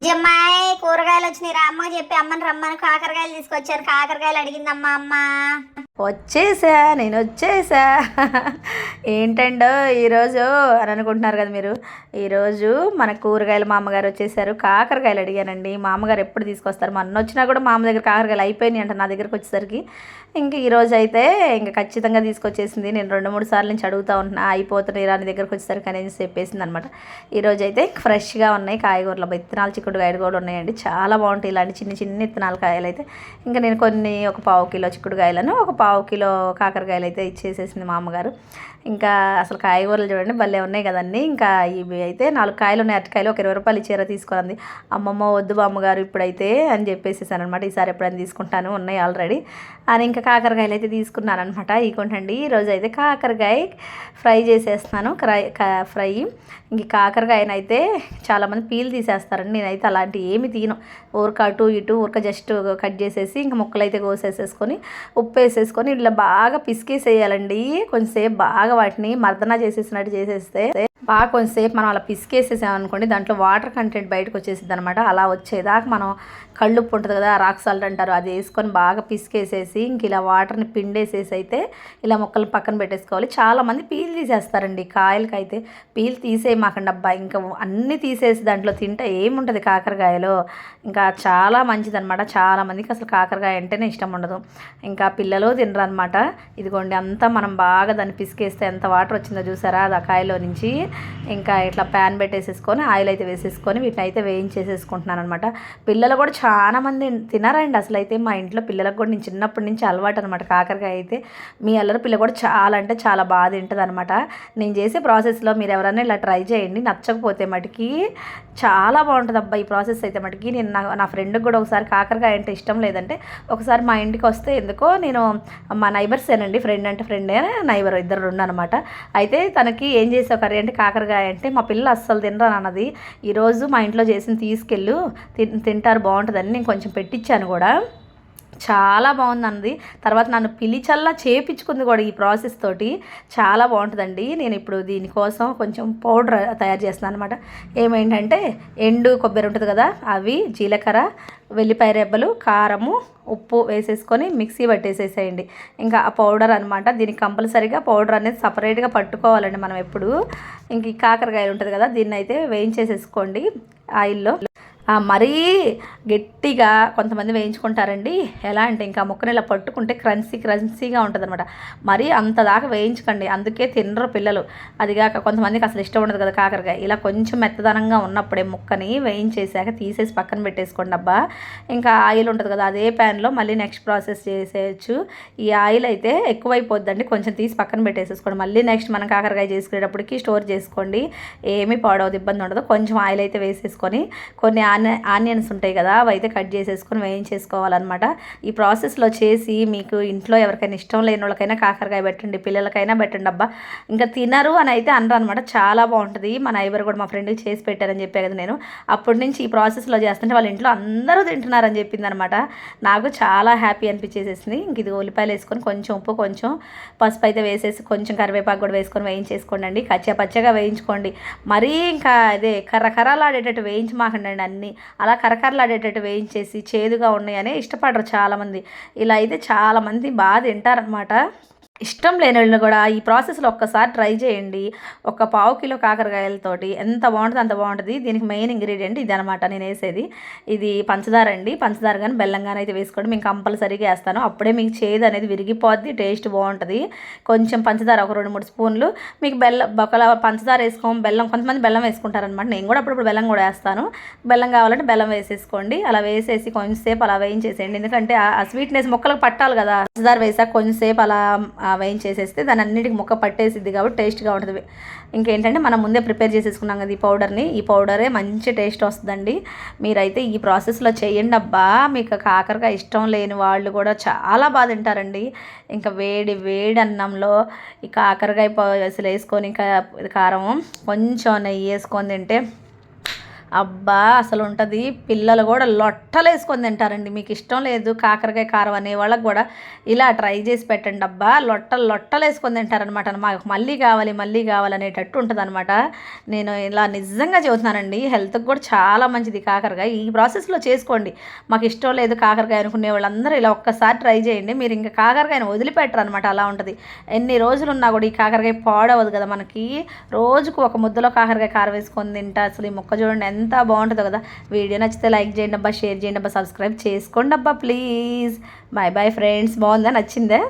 也没 కూరగాయలు వచ్చినాయి. రా అమ్మ చెప్పి అమ్మని రమ్మని కాకరకాయలు తీసుకొచ్చాను. కాకరకాయలు అడిగిందమ్మా అమ్మ. వచ్చేసా నేను వచ్చేసా. ఏంటండో ఈరోజు అని అనుకుంటున్నారు కదా మీరు. ఈరోజు మన కూరగాయలు మా అమ్మగారు వచ్చేసారు. కాకరకాయలు అడిగానండి. మా అమ్మగారు ఎప్పుడు తీసుకొస్తారు? మొన్న వచ్చినా కూడా మా అమ్మ దగ్గర కాకరకాయలు అయిపోయినాయి అంట నా దగ్గరకు వచ్చేసరికి. ఇంక ఈరోజు అయితే ఇంకా ఖచ్చితంగా తీసుకొచ్చేసింది. నేను రెండు మూడు సార్లు నుంచి అడుగుతా ఉంటున్నా అయిపోతున్నాయి రాని దగ్గరకు వచ్చేసరికి అనేది చెప్పేసింది అనమాట ఈరోజు అయితే ఫ్రెష్గా ఉన్నాయి కాయగూరలు. విత్తనాలు చిక్కుడు కాయలు కూడా ఉన్నాయండి. చాలా బాగుంటాయి ఇలాంటి చిన్న చిన్న విత్తనాల కాయలు అయితే ఇంకా నేను కొన్ని ఒక పావు కిలో చిక్కుడుకాయలను ఒక పావు కిలో కాకరకాయలు అయితే ఇచ్చేసేసింది మా అమ్మగారు. ఇంకా అసలు కాయగూరలు చూడండి భలే ఉన్నాయి కదండి. ఇంకా ఇవి అయితే నాలుగు కాయలు ఉన్నాయి అరటికాయలు ఒక ఇరవై రూపాయలు చీర తీసుకురంది. అమ్మమ్మ వద్దు బామ్మగారు ఇప్పుడైతే అని చెప్పేసేసాను అనమాట ఈసారి ఎప్పుడైనా తీసుకుంటాను ఉన్నాయి ఆల్రెడీ. అని ఇంకా కాకరకాయలు అయితే తీసుకున్నాను అనమాట ఇకొంటండి ఈరోజు అయితే కాకరకాయ ఫ్రై చేసేస్తున్నాను. Cry fry. ఇంక కాకరకాయనైతే చాలామంది పీల్ తీసేస్తారండి. నేనైతే అలాంటి ఏమి తీను. ఊరక అటు ఇటు ఊరక జస్ట్ కట్ చేసేసి ఇంకా ముక్కలు అయితే కోసేసేసుకొని ఉప్పు వేసేసుకొని ఇట్లా బాగా పిసికేసేయాలండి. కొంచెంసేపు బాగా వాటిని మర్దన చేసేసినట్టు చేసేస్తే బాగా కొంచెంసేపు మనం అలా పిసికేసేసాం అనుకోండి దాంట్లో వాటర్ కంటెంట్ బయటకు వచ్చేసింది అనమాట అలా వచ్చేదాకా మనం కళ్ళుప్పు ఉంటుంది కదా రాక్ సాల్ట్ అంటారు అది వేసుకొని బాగా పిసికేసేసి ఇంక ఇలా వాటర్ని పిండేసేసి అయితే ఇలా మొక్కలు పక్కన పెట్టేసుకోవాలి. చాలామంది పీల్ తీసేస్తారండి కాయలకైతే అయితే పీల్ తీసేయమాకండి అబ్బా ఇంకా అన్నీ తీసేసి దాంట్లో తింటే ఏముంటుంది కాకరకాయలో. ఇంకా చాలా మంచిదనమాట చాలామందికి అసలు కాకరకాయ అంటేనే ఇష్టం ఉండదు. ఇంకా పిల్లలు తినరు అనమాట ఇదిగోండి అంతా మనం బాగా దాన్ని పిసికేస్తే ఎంత వాటర్ వచ్చిందో చూసారా? అది ఆ కాయలో నుంచి ఇంకా ఇట్లా ప్యాన్ పెట్టేసేసుకొని ఆయిల్ అయితే వేసేసుకొని వీటిని అయితే వేయించేసేసుకుంటున్నాను అనమాట పిల్లలు కూడా చాలా మంది తినారండి అసలు అయితే మా ఇంట్లో పిల్లలకు కూడా నేను చిన్నప్పటి నుంచి అలవాటు అనమాట కాకరకాయ అయితే మీ అల్లరి పిల్ల కూడా చాలా అంటే చాలా బాగా తింటుంది అనమాట నేను చేసే ప్రాసెస్లో మీరు ఎవరైనా ఇలా ట్రై చేయండి. నచ్చకపోతే మటుకి చాలా బాగుంటుంది అబ్బా ఈ ప్రాసెస్ అయితే మటుకి. నేను నా నా ఫ్రెండ్కి కూడా ఒకసారి కాకరకాయ అంటే ఇష్టం లేదంటే ఒకసారి మా ఇంటికి వస్తే ఎందుకో నేను మా నైబర్సేనండి ఫ్రెండ్ అంటే ఫ్రెండే నైబర్ ఇద్దరు రెండు అనమాట అయితే తనకి ఏం చేసావు కర్రీ అంటే కాకరకాయ అంటే మా పిల్ల అస్సలు తినరా అన్నది ఈరోజు మా ఇంట్లో చేసిన తీసుకెళ్ళు తింటారు బాగుంటుందని నేను కొంచెం పెట్టించాను కూడా. చాలా బాగుందండి. తర్వాత నన్ను పిలిచల్లా చేపించుకుంది కూడా ఈ ప్రాసెస్ తోటి. చాలా బాగుంటుందండి. నేను ఇప్పుడు దీనికోసం కొంచెం పౌడర్ తయారు చేస్తున్నాను అనమాట ఏమేంటంటే ఎండు కొబ్బరి ఉంటుంది కదా అవి జీలకర్ర వెల్లిపాయ రెబ్బలు కారము ఉప్పు వేసేసుకొని మిక్సీ పట్టేసేసేయండి. ఇంకా ఆ పౌడర్ అనమాట దీనికి కంపల్సరీగా పౌడర్ అనేది సపరేట్గా పట్టుకోవాలండి మనం ఎప్పుడు. ఇంక ఈ కాకరకాయలు ఉంటుంది కదా దీన్ని అయితే వేయించేసేసుకోండి. ఆయిల్లో మరీ గట్టిగా కొంతమంది వేయించుకుంటారండి. ఎలా అంటే ఇంకా ముక్కని ఇలా పట్టుకుంటే క్రంచీ క్రంచీగా ఉంటుంది అనమాట మరీ అంత దాకా వేయించకండి. అందుకే తినరు పిల్లలు. అదిగాక కొంతమందికి అసలు ఇష్టం ఉండదు కదా కాకరకాయ. ఇలా కొంచెం మెత్తదనంగా ఉన్నప్పుడే ముక్కని వేయించేసాక తీసేసి పక్కన పెట్టేసుకోండి అబ్బా. ఇంకా ఆయిల్ ఉంటుంది కదా అదే ప్యాన్లో మళ్ళీ నెక్స్ట్ ప్రాసెస్ చేసేయచ్చు. ఈ ఆయిల్ అయితే ఎక్కువైపోద్దండి. కొంచెం తీసి పక్కన పెట్టేసేసుకోండి. మళ్ళీ నెక్స్ట్ మనం కాకరకాయ చేసుకునేటప్పటికి స్టోర్ చేసుకోండి. ఏమీ పాడవదు ఇబ్బంది ఉండదు. కొంచెం ఆయిల్ అయితే వేసేసుకొని కొన్ని ఆని ఆనియన్స్ ఉంటాయి కదా అవి అయితే కట్ చేసేసుకొని వేయించేసుకోవాలన్నమాట. ఈ ప్రాసెస్లో చేసి మీకు ఇంట్లో ఎవరికైనా ఇష్టం లేని వాళ్ళకైనా కాకరకాయ పెట్టండి పిల్లలకైనా పెట్టండి అబ్బా. ఇంకా తినరు అని అయితే అనరు అనమాట చాలా బాగుంటుంది. మా నైబర్ కూడా మా ఫ్రెండ్కి చేసి పెట్టారని చెప్పే కదా నేను. అప్పటి నుంచి ఈ ప్రాసెస్లో చేస్తుంటే వాళ్ళ ఇంట్లో అందరూ తింటున్నారని చెప్పింది అనమాట నాకు చాలా హ్యాపీ అనిపించేసేసింది. ఇంక ఇది ఉల్లిపాయలు వేసుకొని కొంచెం ఉప్పు కొంచెం పసుపు అయితే వేసేసి కొంచెం కరివేపాకు కూడా వేసుకొని వేయించేసుకోండి అండి కచ్చా పచ్చగా వేయించుకోండి. మరీ ఇంకా అదే కర్రకర్రలాడేటట్టు వేయించి మాకండి అన్నీ అలా కరకరలాడేటట్టు వేయించేసి చేదుగా ఉన్నాయని ఇష్టపడరు చాలామంది. ఇలా అయితే చాలామంది బాగా తింటారనమాట ఇష్టం లేని వాళ్ళు కూడా ఈ ప్రాసెస్లో ఒక్కసారి ట్రై చేయండి. ఒక పావు కిలో కాకరకాయలతోటి ఎంత బాగుంటుంది అంత బాగుంటుంది. దీనికి మెయిన్ ఇంగ్రీడియంట్ ఇది అనమాట నేను వేసేది. ఇది పంచదార అండి. పంచదార కానీ బెల్లం కానీ అయితే వేసుకోండి మేము కంపల్సరీగా వేస్తాను. అప్పుడే మీకు చేదు అనేది విరిగిపోద్ది టేస్ట్ బాగుంటుంది. కొంచెం పంచదార ఒక రెండు మూడు స్పూన్లు. మీకు బెల్లం ఒకలా పంచదార వేసుకోం బెల్లం కొంతమంది బెల్లం వేసుకుంటారనమాట నేను కూడా అప్పుడప్పుడు బెల్లం కూడా వేస్తాను. బెల్లం కావాలంటే బెల్లం వేసేసుకోండి. అలా వేసేసి కొంచెంసేపు అలా వేయించేసేయండి. ఎందుకంటే ఆ- స్వీట్నెస్ మొక్కలకు పట్టాలి కదా. పంచదార వేసాక కొంచెంసేపు అలా వేయించేసేస్తే దాని అన్నిటికి మొక్క పట్టేసిద్ది కాబట్టి టేస్ట్గా ఉంటుంది. ఇంకేంటంటే మనం ముందే ప్రిపేర్ చేసేసుకున్నాం కదా ఈ పౌడర్ని ఈ పౌడరే మంచి టేస్ట్ వస్తుందండి. మీరైతే ఈ ప్రాసెస్లో చేయండి అబ్బా. మీకు కాకరకాయ ఇష్టం లేని వాళ్ళు కూడా చాలా బాగా తింటారండి. ఇంకా వేడి వేడి అన్నంలో ఈ కాకరకాయ అసలు వేసుకొని ఇంకా కారం కొంచెం నెయ్యి వేసుకొని తింటే అబ్బా అసలు ఉంటుంది పిల్లలు కూడా లొట్టలు వేసుకొని తింటారండి. మీకు ఇష్టం లేదు కాకరకాయ కారం అనే వాళ్ళకి కూడా ఇలా ట్రై చేసి పెట్టండి అబ్బా. లొట్టలు లొట్టలు వేసుకొని తింటారనమాట మాకు మళ్ళీ కావాలి మళ్ళీ కావాలి అనేటట్టు ఉంటుంది అనమాట నేను ఇలా నిజంగా చెబుతున్నానండి. హెల్త్కి కూడా చాలా మంచిది కాకరకాయ. ఈ ప్రాసెస్లో చేసుకోండి. మాకు ఇష్టం లేదు కాకరకాయ అనుకునే వాళ్ళందరూ ఇలా ఒక్కసారి ట్రై చేయండి. మీరు ఇంకా కాకరకాయని వదిలిపెట్టరు అనమాట అలా ఉంటుంది. ఎన్ని రోజులు ఉన్నా కూడా ఈ కాకరకాయ పాడవదు కదా మనకి. రోజుకు ఒక ముద్దలో కాకరకాయ కారం వేసుకొని తింటా అసలు ఈ మొక్క చూడండి ఎంత బాగుంటుందో కదా. వీడియో నచ్చితే లైక్ చేయండి అబ్బా షేర్ చేయండి అబ్బా సబ్స్క్రైబ్ చేసుకోండి అబ్బా ప్లీజ్. Bye bye friends. బాగుందా? నచ్చిందే?